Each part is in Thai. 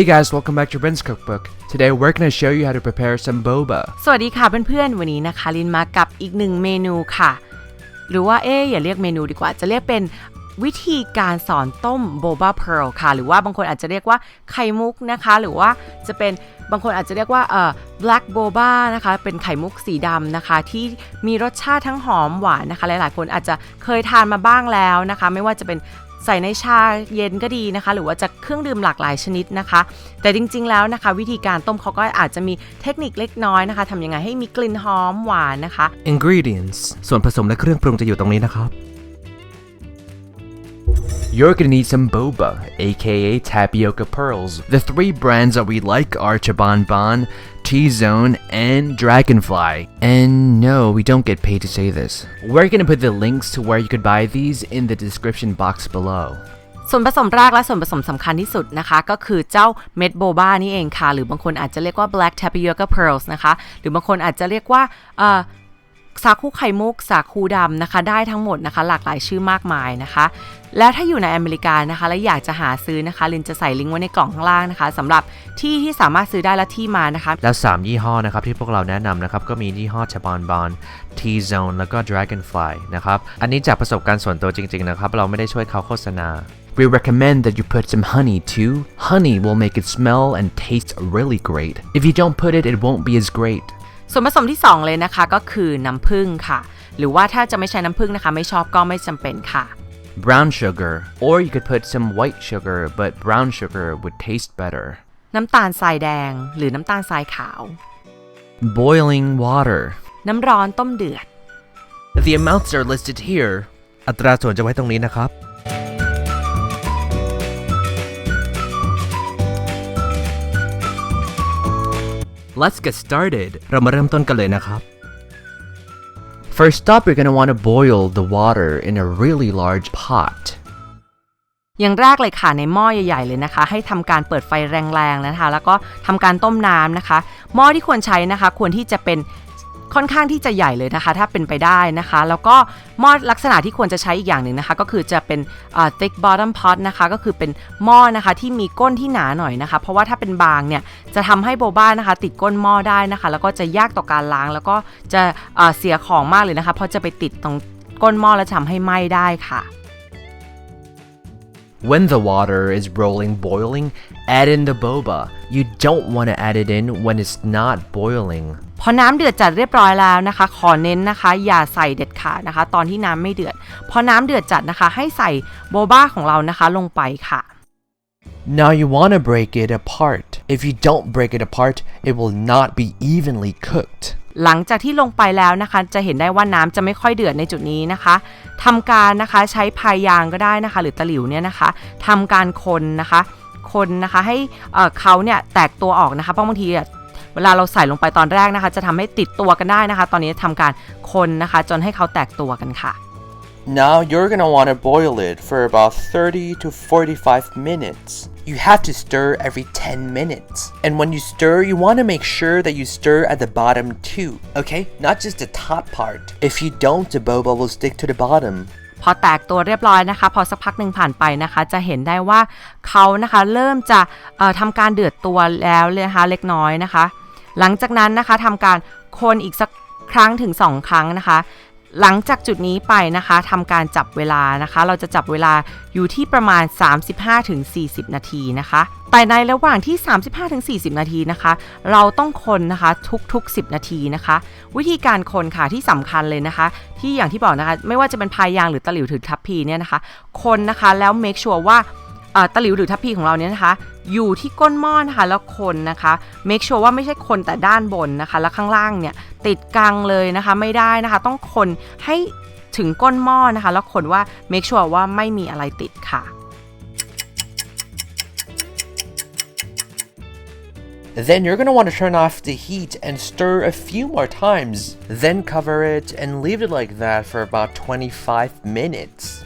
Hey guys, welcome back to Ben's Cookbook. Today we're going to show you how to prepare some boba. สวัสดีค่ะเพื่อนๆ วันนี้นะคะ ลินมากับอีกหนึ่งเมนูค่ะ หรือว่าเอ๊ะอย่าเรียกเมนูดีกว่า จะเรียกเป็นวิธีการสอนต้มโบบาเพร์ลค่ะ หรือว่าบางคนอาจจะเรียกว่าไข่มุกนะคะ หรือว่าจะเป็นบางคนอาจจะเรียกว่าเอ่อ black boba นะคะ เป็นไข่มุกสีดำนะคะ ที่มีรสชาติทั้งหอมหวานนะคะ หลายๆ คนอาจจะเคยทานมาบ้างแล้วนะคะ ไม่ว่าจะเป็น ใส่ในชาเย็นก็ดีนะคะ หรือว่าจะเครื่องดื่มหลากหลายชนิดนะคะ แต่จริงๆแล้วนะคะ วิธีการต้มเขาก็อาจจะมีเทคนิคเล็กน้อยนะคะทำยังไงให้มีกลิ่นหอมหวานนะคะ Ingredients ส่วนผสมและเครื่องปรุงจะอยู่ตรงนี้นะครับ You're going to need some boba, aka tapioca pearls. The three brands that we like are Chaban Ban, T-Zone, and Dragonfly. And no, we don't get paid to say this. We're going to put the links to where you could buy these in the description box below. ส่วนผสมแรกและส่วนผสมสำคัญที่สุดนะคะ ก็คือเจ้าเม็ดโบบานี่เองค่ะ หรือบางคนอาจจะเรียกว่า black tapioca pearls นะคะ หรือบางคนอาจจะเรียกว่าเอ่อ สาคูไข่มุก สาคูดำนะคะ ได้ทั้งหมดนะคะ หลากหลายชื่อมากมายนะคะ แล้วถ้าอยู่ในอเมริกานะคะ และอยากจะหาซื้อนะคะ ลินจะใส่ลิงก์ไว้ในกล่องข้างล่างนะคะสำหรับที่ที่สามารถซื้อได้และที่มานะคะ แล้ว 3 ยี่ห้อนะครับ ที่พวกเราแนะนำนะครับ ก็มียี่ห้อ c h a b o n b o n T-Zone แล้วก็ Dragonfly นะครับ อันนี้จากประสบการณ์ส่วนตัวจริง ๆ นะครับ เราไม่ได้ช่วยเขาโฆษณา We recommend that you put some honey too. Honey will make it smell and taste really great. If you don't put it, it won't be as great. ส่วนผสมที่ 2 เลยนะคะก็คือน้ำผึ้งค่ะ หรือว่าถ้าจะไม่ใช้น้ำผึ้งนะคะ ไม่ชอบก็ไม่จำเป็นค่ะ Brown sugar, or you could put some white sugar, but brown sugar would taste better. น้ำตาลทรายแดง หรือน้ำตาลทรายขาว Boiling water. น้ำร้อนต้มเดือด The amounts are listed here. อัตราส่วนจะไว้ตรงนี้นะครับ Let's get started. เรามาเริ่มต้นกันเลยนะครับ First up, you're gonna want to boil the water in a really large pot. อย่างแรกเลยค่ะในหม้อใหญ่ๆเลยนะคะ ให้ทำการเปิดไฟแรงๆนะคะ แล้วก็ทำการต้มน้ำนะคะ หม้อที่ควรใช้นะคะ ควรที่จะเป็น ค่อนข้างที่จะใหญ่เลยนะคะ ถ้าเป็นไปได้นะคะ แล้วก็หม้อลักษณะที่ควรจะใช้อีกอย่างหนึ่งนะคะ ก็คือจะเป็นอ่า thick bottom pot นะคะ ก็คือเป็นหม้อนะคะที่มีก้นที่หนาหน่อยนะคะ เพราะว่าถ้าเป็นบางเนี่ยจะทำให้โบบ้านะคะ ติดก้นหม้อได้นะคะ แล้วก็จะยากต่อการล้าง แล้วก็จะเสียของมากเลยนะคะ เพราะจะไปติดตรงก้นหม้อแล้วทำให้ไหม้ได้ค่ะ When the water is rolling boiling, add in the boba. You don't want to add it in when it's not boiling. พอน้ำเดือดจัดเรียบร้อยแล้วนะคะ ขอเน้นนะคะ อย่าใส่เด็ดขาดนะคะ ตอนที่น้ำไม่เดือด พอน้ำเดือดจัดนะคะ ให้ใส่โบบ้าของเรานะคะลงไปค่ะ Now you want to break it apart. If you don't break it apart, it will not be evenly cooked. หลังจากที่ลงไปแล้วนะคะ จะเห็นได้ว่าน้ำจะไม่ค่อยเดือดในจุดนี้นะคะทำการนะคะใช้พายยางก็ได้นะคะ หรือตะหลิวเนี่ยนะคะทำการคนนะคะ คนนะคะให้เขาเนี่ยแตกตัวออกนะคะเพราะบางทีเวลาเราใส่ลงไปตอนแรกนะคะ จะทำให้ติดตัวกันได้นะคะ ตอนนี้ทำการคนนะคะ จนให้เขาแตกตัวกันค่ะ Now you're gonna want to boil it for about 30 to 45 minutes. You have to stir every 10 minutes. And when you stir, you want to make sure that you stir at the bottom too, okay? Not just the top part. If you don't, the boba will stick to the bottom. พอแตกตัวเรียบร้อยนะคะ พอสักพักหนึ่งผ่านไปนะคะ จะเห็นได้ว่าเขานะคะเริ่มจะเอ่อทำการเดือดตัวแล้วเลยนะคะเล็กน้อยนะคะ หลังจากนั้นนะคะทำการคนอีกสักครั้งถึง 2 ครั้งนะคะ หลังจากจุดนี้ไปนะคะทำการจับเวลานะคะ เราจะจับเวลาอยู่ที่ประมาณ 35-40 นาทีนะคะ แต่ในระหว่างที่ 35-40 นาทีนะคะ เราต้องคนนะคะทุกๆ 10 นาทีนะคะ วิธีการคนค่ะที่สำคัญเลยนะคะ ที่อย่างที่บอกนะคะ ไม่ว่าจะเป็นพายยางหรือตะหลิวถือทัพพีเนี่ยนะคะ คนนะคะแล้ว make sure ว่าตะหลิวหรือทัพพีของเราเนี่ยนะคะ อยู่ที่ก้นหม้อนะคะแล้วคนนะคะ make sure ว่าไม่ใช่คนแต่ด้านบนนะคะ แล้วข้างล่างเนี่ยติดกังเลยนะคะไม่ได้นะคะ ต้องคนให้ถึงก้นหม้อนะคะ แล้วคนว่า make sure ว่าไม่มีอะไรติดค่ะ Then you're gonna want to turn off the heat and stir a few more times. Then cover it and leave it like that for about 25 minutes.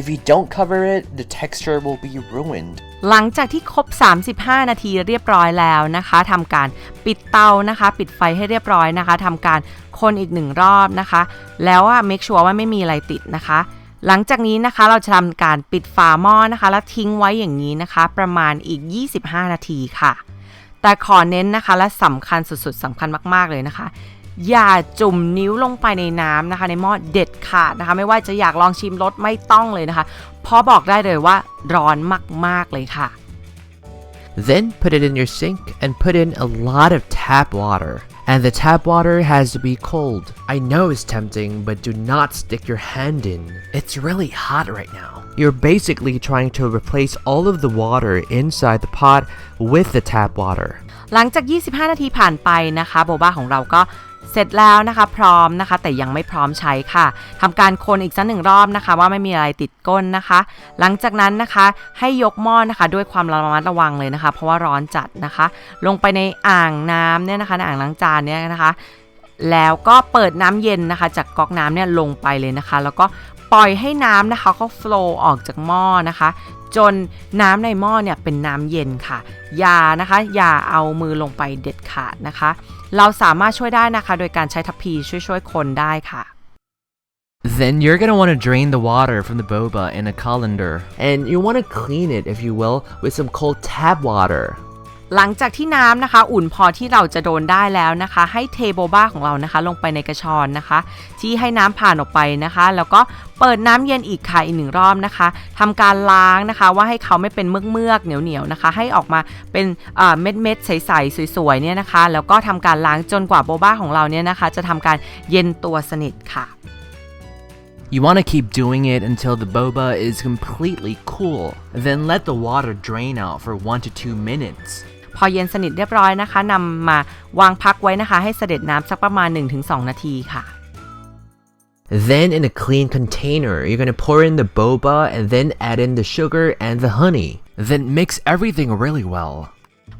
If you don't cover it, the texture will be ruined. หลังจากที่ครบ 35 นาทีเรียบร้อยแล้วนะคะทำการปิดเตานะคะ ปิดไฟให้เรียบร้อยนะคะทำการคนอีกหนึ่งรอบนะคะ แล้วว่า make sure ว่าไม่มีอะไรติดนะคะ หลังจากนี้นะคะเราจะทำการปิดฝาหม้อนะคะ แล้วทิ้งไว้อย่างนี้นะคะ ประมาณอีก 25 นาทีค่ะ แต่ขอเน้นนะคะและสำคัญสุดๆสำคัญมากๆเลยนะคะ อย่าจุ่มนิ้วลงไปในน้ำนะคะ ในหม้อเด็ดขาดนะคะ ไม่ว่าจะอยากลองชิมรสไม่ต้องเลยนะคะ เพราะบอกได้เลยว่าร้อนมาก ๆ เลยค่ะ Then put it in your sink and put in a lot of tap water. And the tap water has to be cold. I know it's tempting, but do not stick your hand in. It's really hot right now. You're basically trying to replace all of the water inside the pot with the tap water. หลังจาก 25 นาทีผ่านไปนะคะ โบบ้าของเราก็ เสร็จแล้วนะคะพร้อมนะคะ แต่ยังไม่พร้อมใช้ค่ะทำการคนอีกสักหนึ่งรอบนะคะ ว่าไม่มีอะไรติดก้นนะคะ หลังจากนั้นนะคะให้ยกหม้อนะคะ ด้วยความระมัดระวังเลยนะคะ เพราะว่าร้อนจัดนะคะ ลงไปในอ่างน้ำเนี่ยนะคะในอ่างล้างจานเนี่ยนะคะ แล้วก็เปิดน้ำเย็นนะคะ จากก๊อกน้ำเนี่ยลงไปเลยนะคะ แล้วก็ปล่อยให้น้ำนะคะเขาโฟล์ออกจากหม้อนะคะ จนน้ำในหม้อเนี่ยเป็นน้ำเย็นค่ะ อย่านะคะอย่าเอามือลงไปเด็ดขาดนะคะ เราสามารถช่วยได้นะคะ โดยการใช้ทัพพีช่วยๆคนได้ค่ะ Then you're gonna want to drain the water from the boba in a colander. And you want to clean it, if you will, with some cold tap water. หลังจากที่น้ำนะคะ อุ่นพอที่เราจะโดนได้แล้วนะคะ ให้เทโบบ้าของเรานะคะ ลงไปในกระชอนนะคะ ที่ให้น้ำผ่านออกไปนะคะ แล้วก็เปิดน้ำเย็นอีกค่ะอีกหนึ่งรอบนะคะทำการล้างนะคะ ว่าให้เขาไม่เป็นเมือกเมือกเหนียวเหนียวนะคะ ให้ออกมาเป็นเม็ดเม็ดใสๆสวยๆเนี่ยนะคะ แล้วก็ทำการล้างจนกว่าโบบ้าของเราเนี่ยนะคะ จะทำการเย็นตัวสนิทค่ะ You want to keep doing it until the boba is completely cool. Then let the water drain out for 1 to 2 minutes. พอเย็นสนิทเรียบร้อยนะคะนำมาวางพักไว้นะคะ ให้เสด็จน้ำสักประมาณ 1-2 นาทีค่ะ Then in a clean container, you're going to pour in the boba and then add in the sugar and the honey. Then mix everything really well.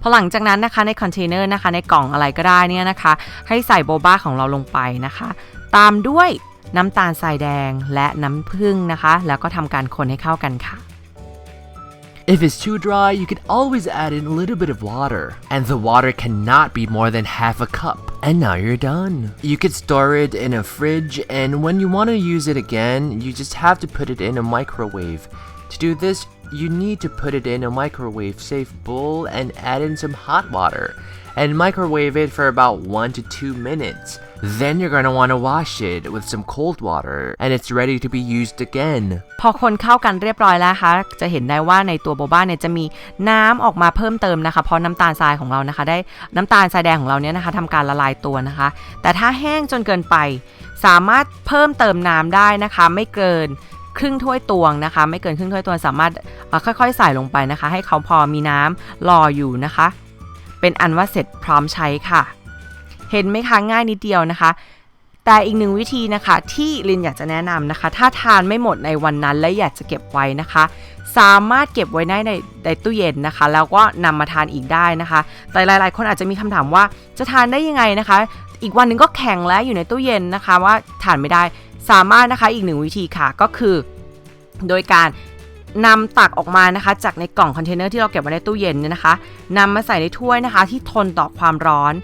พอหลังจากนั้นนะคะในคอนเทนเนอร์นะคะในกล่องอะไรก็ได้เนี่ยนะคะ ให้ใส่โบบ้าของเราลงไปนะคะ ตามด้วยน้ำตาลทรายแดงและน้ำผึ้งนะคะ แล้วก็ทำการคนให้เข้ากันค่ะ If it's too dry, you can always add in a little bit of water. And the water cannot be more than half a cup. And now you're done. You could store it in a fridge, and when you want to use it again, you just have to put it in a microwave. To do this, you need to put it in a microwave safe bowl and add in some hot water. And microwave it for about 1 to 2 minutes. Then you're gonna want to wash it with some cold water, and it's ready to be used again. พอคนเข้ากันเรียบร้อยแล้วคะจะเห็นได้ว่าในตัวโบบ้าเนี่ยจะมีน้ำออกมาเพิ่มเติมนะคะ เพราะน้ำตาลทรายของเรานะคะ ได้น้ำตาลทรายแดงของเราเนี่ยนะคะทำการละลายตัวนะคะ แต่ถ้าแห้งจนเกินไป สามารถเพิ่มเติมน้ำได้นะคะ ไม่เกินครึ่งถ้วยตวงนะคะ ไม่เกินครึ่งถ้วยตวงสามารถค่อยๆ ใส่ลงไปนะคะ ให้เขาพอมีน้ำรออยู่นะคะ เป็นอันว่าเสร็จพร้อมใช้ค่ะ เห็นไหมคะง่ายนิดเดียวนะคะ แต่อีกหนึ่งวิธีนะคะที่ลินอยากจะแนะนำนะคะ ถ้าทานไม่หมดในวันนั้นและอยากจะเก็บไว้นะคะ สามารถเก็บไว้ได้ในในตู้เย็นนะคะ แล้วก็นำมาทานอีกได้นะคะ แต่หลาย ๆ คนอาจจะมีคำถามว่าจะทานได้ยังไงนะคะ อีกวันหนึ่งก็แข็งแล้วอยู่ในตู้เย็นนะคะ ว่าทานไม่ได้สามารถนะคะอีกหนึ่งวิธีค่ะก็คือ โดยการนำตักออกมานะคะ จากในกล่องคอนเทนเนอร์ที่เราเก็บไว้ในตู้เย็นเนี่ยนะคะนำมาใส่ในถ้วยนะคะ ที่ทนต่อความร้อน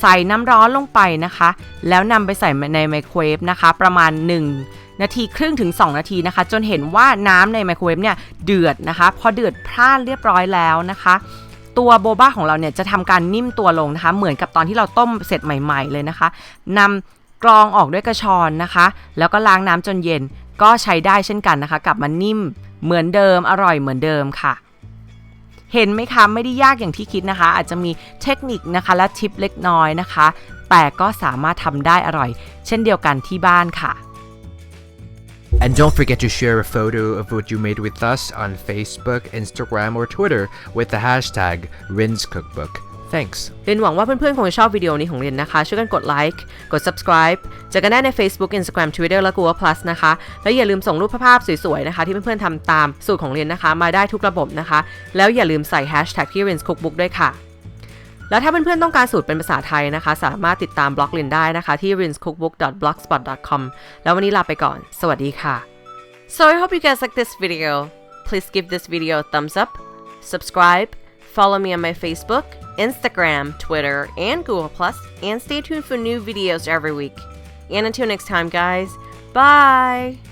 ใส่น้ำร้อนลงไปนะคะ แล้วนำไปใส่ในไมโครเวฟนะคะ ประมาณ 1 นาทีครึ่งถึง 2 นาทีนะคะ จนเห็นว่าน้ำในไมโครเวฟเนี่ยเดือดนะคะ พอเดือดพร่านเรียบร้อยแล้วนะคะ ตัวโบบ้าของเราเนี่ยจะทำการนิ่มตัวลงนะคะ เหมือนกับตอนที่เราต้มเสร็จใหม่ ๆ เลยนะคะนำกรองออกด้วยกระชอนนะคะ แล้วก็ล้างน้ำจนเย็นก็ใช้ได้เช่นกันนะคะ กลับมานิ่มเหมือนเดิมอร่อยเหมือนเดิมค่ะ เห็นไหมคะไม่ได้ยากอย่างที่คิดนะคะ อาจจะมีเทคนิคนะคะและทิปเล็กน้อยนะคะ แต่ก็สามารถทำได้อร่อย เช่นเดียวกันที่บ้านค่ะ And don't forget to share a photo of what you made with us on Facebook, Instagram, or Twitter with the hashtag RinsCookbook. Thanks. เรียนหวังว่าเพื่อนๆ คงจะชอบวิดีโอนี้ของเรียนนะคะ ช่วยกันกดไลค์ กด subscribe เจอกันได้ใน Facebook Instagram Twitter และ Google Plus นะคะ และอย่าลืมส่งรูปภาพสวยๆ นะคะ ที่เพื่อนๆทำตามสูตรของเรียนนะคะ มาได้ทุกระบบนะคะ แล้วอย่าลืมใส่ hashtag ที่ Rin's Cookbook ด้วยค่ะ แล้วถ้าเพื่อนๆ ต้องการสูตรเป็นภาษาไทยนะคะ สามารถติดตามบล็อกเรียนได้นะคะที่ rinscookbook.blogspot.com แล้ววันนี้ลาไปก่อน สวัสดีค่ะ So I hope you guys like this video. Please give this video a thumbs up, subscribe, follow me on my Facebook, Instagram, Twitter, and Google and stay tuned for new videos every week. And until next time, guys, bye!